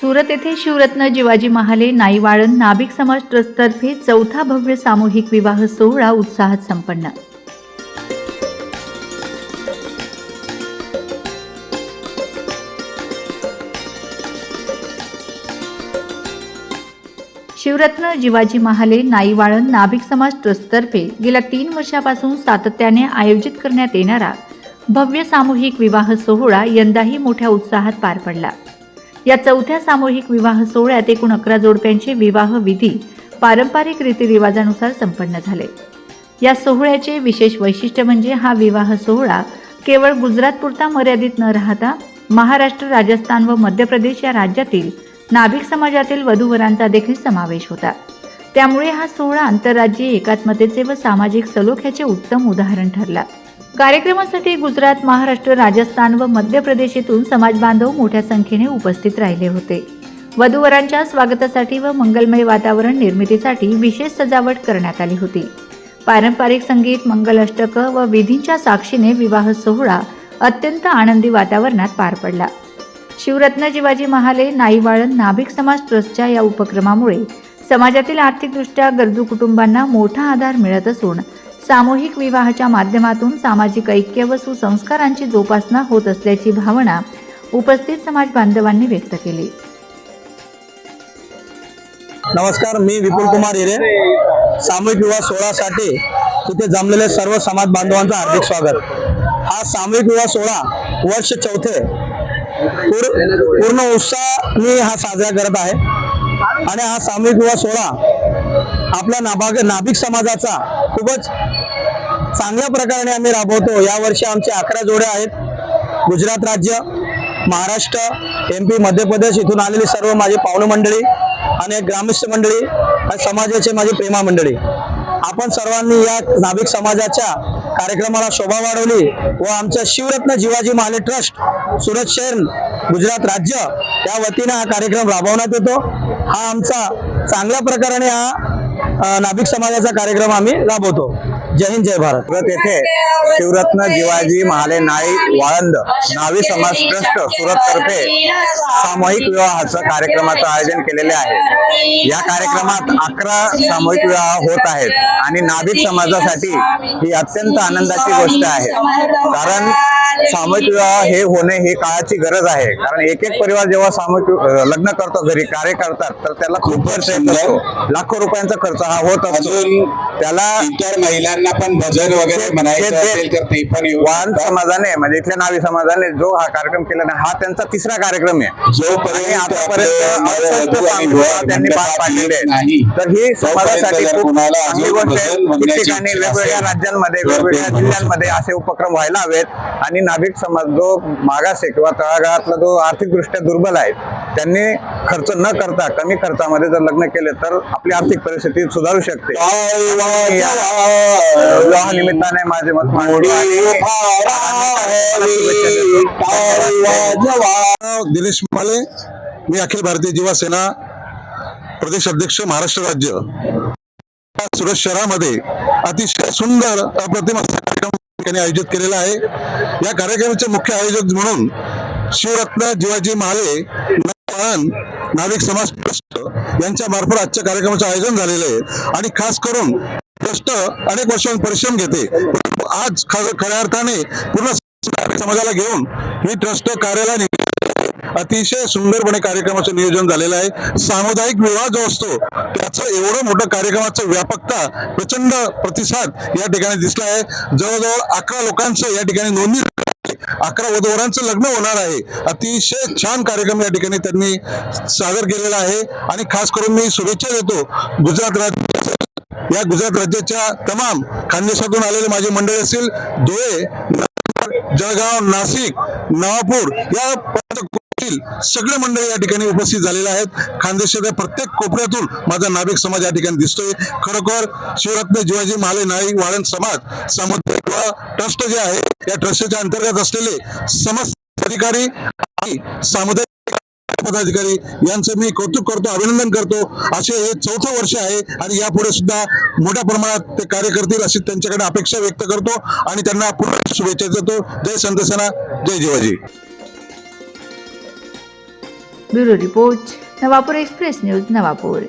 सुरत येथे शिवरत्न जिवाजी महाले नाईवाळन नाभिक समाज ट्रस्टतर्फे चौथा भव्य सामूहिक विवाह सोहळा उत्साहात संपन्न. शिवरत्न जिवाजी महाले नाईवाळन नाभिक समाज ट्रस्टतर्फे गेल्या तीन वर्षापासून सातत्याने आयोजित करण्यात येणारा भव्य सामूहिक विवाह सोहळा यंदाही मोठ्या उत्साहात पार पडला. या चौथ्या सामूहिक विवाह सोहळ्यात एकूण अकरा जोडप्यांचे विवाह विधी पारंपरिक रीतिरिवाजानुसार संपन्न झाले. या सोहळ्याचे विशेष वैशिष्ट्य म्हणजे हा विवाह सोहळा केवळ गुजरातपुरता मर्यादित न राहता महाराष्ट्र राजस्थान व मध्य प्रदेश या राज्यातील नाभिक समाजातील वधूवरांचा देखील समावेश होता. त्यामुळे हा सोहळा आंतरराज्यीय एकात्मतेचे व सामाजिक सलोख्याचे उत्तम उदाहरण ठरला. कार्यक्रमासाठी गुजरात महाराष्ट्र राजस्थान व मध्य प्रदेश येथून समाज बांधव मोठ्या संख्येने उपस्थित राहिले होते. वधूवरांच्या स्वागतासाठी व मंगलमय वातावरण निर्मितीसाठी विशेष सजावट करण्यात आली होती. पारंपरिक संगीत मंगल अष्टक व विधींच्या साक्षीने विवाह सोहळा अत्यंत आनंदी वातावरणात पार पडला. शिवरत्न जिवाजी महाले नाईवाळन नाभिक समाज ट्रस्टच्या या उपक्रमामुळे समाजातील आर्थिकदृष्ट्या गरजू कुटुंबांना मोठा आधार मिळत असून सामूहिक विवाहाच्या माध्यमातून सामाजिक ऐक्य व सुसंस्कारांची जोपासना होत असल्याची भावना उपस्थित समाज बांधवांनी व्यक्त केली. नमस्कार मी विपुल कुमार हिरे. सामूहिक विवाह सोहळ्यासाठी तिथे जमलेले सर्व समाज बांधवांचं हार्दिक स्वागत. हा सामूहिक विवाह सोहळा वर्ष चौथे पूर्ण पूर्ण उत्साहाने हा साजरा करत आहे. आणि हा सामूहिक विवाह सोहळा आपल्या नाभाग नाभिक समाजाचा खूपच चांगल्या प्रकारे आम्ही राबवतो. यावर्षी आमचे अकरा जोड्या आहेत. गुजरात राज्य महाराष्ट्र एम पी मध्य प्रदेश इथून आलेली सर्व माझी पाहुणे मंडळी आणि एक ग्रामस्थ मंडळी आणि समाजाचे माझी प्रेमा मंडळी. आपण सर्वांनी या नाभिक समाजाच्या कार्यक्रमाला शोभा वाढवली व आमच्या शिवरत्न जिवाजी महाले ट्रस्ट सुरत शहर गुजरात राज्य या वतीने हा कार्यक्रम राबवण्यात येतो. हा आमचा चांगल्या प्रकाराने हा नाभिक समाजाचा कार्यक्रम आम्ही राबवतो. जय हिंद जय भारत. सुरत येथे शिवरत्न जिवाजी महाले नाई वाळंद नावी समाज ट्रस्ट सुरत तर्फे सामूहिक विवाहाचं कार्यक्रमाचं आयोजन केलेले आहे. या कार्यक्रमात अकरा सामूहिक विवाह होत आहेत आणि नाभिक समाजासाठी ही अत्यंत आनंदाची गोष्ट आहे. कारण सामूहिक विवाह हे होणे ही काळाची गरज आहे. कारण एक एक परिवार जेव्हा सामूहिक लग्न करतो घरी कार्य करतात तर त्याला खूप खर्च लाखो रुपयांचा खर्च हा होत असतो. अजून त्याला इतर महिलांना पण भजन वगैरे म्हणायचं असेल तर ते पण वाहन. समाजाने म्हणजे इथल्या नावी समाजाने जो हा कार्यक्रम केला ना हा त्यांचा तिसरा कार्यक्रम आहे. जोपर्यंत आतापर्यंत त्यांनी पार पाडलेले नाही तर ही समाजासाठी चांगली गोष्ट आहे. वेगवेगळ्या राज्यांमध्ये वेगवेगळ्या जिल्ह्यांमध्ये असे उपक्रम व्हायला हवेत. आणि नाभिक समाज जो मागास आहे किंवा तळागाळातला जो आर्थिकदृष्ट्या दुर्बल आहे त्यांनी खर्च न करता कमी खर्चामध्ये जर लग्न केले तर आपली आर्थिक परिस्थिती सुधारू शकते. या निमित्ताने माझे मत दिनेश माले मी अखिल भारतीय जीवा सेना प्रदेश अध्यक्ष महाराष्ट्र राज्य. सुरत शहरामध्ये अतिशय सुंदर अप्रतिम असा कार्यक्रम त्यांनी आयोजित केलेला आहे. या कार्यक्रमाचे मुख्य आयोजक म्हणून शिवरत्न जिवाजी महाले नारायण नाविक समाज ट्रस्ट यांच्या मार्फत आजच्या कार्यक्रमाचं आयोजन झालेलं आहे. आणि खास करून ट्रस्ट अनेक वर्षांपासून परिश्रम घेते. आज खऱ्या अर्थाने पूर्ण समाजाला घेऊन ही ट्रस्ट कार्यालय अतिशय सुंदरपणे कार्यक्रमाचं नियोजन झालेलं आहे. सामुदायिक विवाह जो असतो त्याचं एवढं मोठं कार्यक्रमाचं व्यापकता प्रचंड प्रतिसाद या ठिकाणी दिसला आहे. जवळजवळ अकरा लोकांचं या ठिकाणी नोंदणी अकरा वधूवरांचं लग्न होणार आहे. अतिशय छान कार्यक्रम या ठिकाणी त्यांनी सादर केलेला आहे. आणि खास करून मी शुभेच्छा देतो गुजरात राज्य या गुजरात राज्याच्या तमाम खानदेशातून आलेले माझे मंडळी असतील धुळे जळगाव नाशिक नवापूर या सगळे मंडळी या ठिकाणी उपस्थित झालेले आहेत. खानदेशाच्या प्रत्येक कोपऱ्यातून माझा नाभिक समाज या ठिकाणी दिसतोय. खरोखर शिवरत्न जिवाजी महाले नाईक वाळण समाज ट्रस्ट जे आहे या ट्रस्टच्या अंतर्गत असलेले समस्त अधिकारी आणि सामुदायिक पदाधिकारी यांचं मी कौतुक करतो अभिनंदन करतो. असे हे चौथं वर्ष आहे आणि यापुढे सुद्धा मोठ्या प्रमाणात ते कार्य करतील अशी त्यांच्याकडे अपेक्षा व्यक्त करतो आणि त्यांना पुन्हा शुभेच्छा देतो. जय संतसेना जय Jivaji. Bureau report Navapur express news Navapur.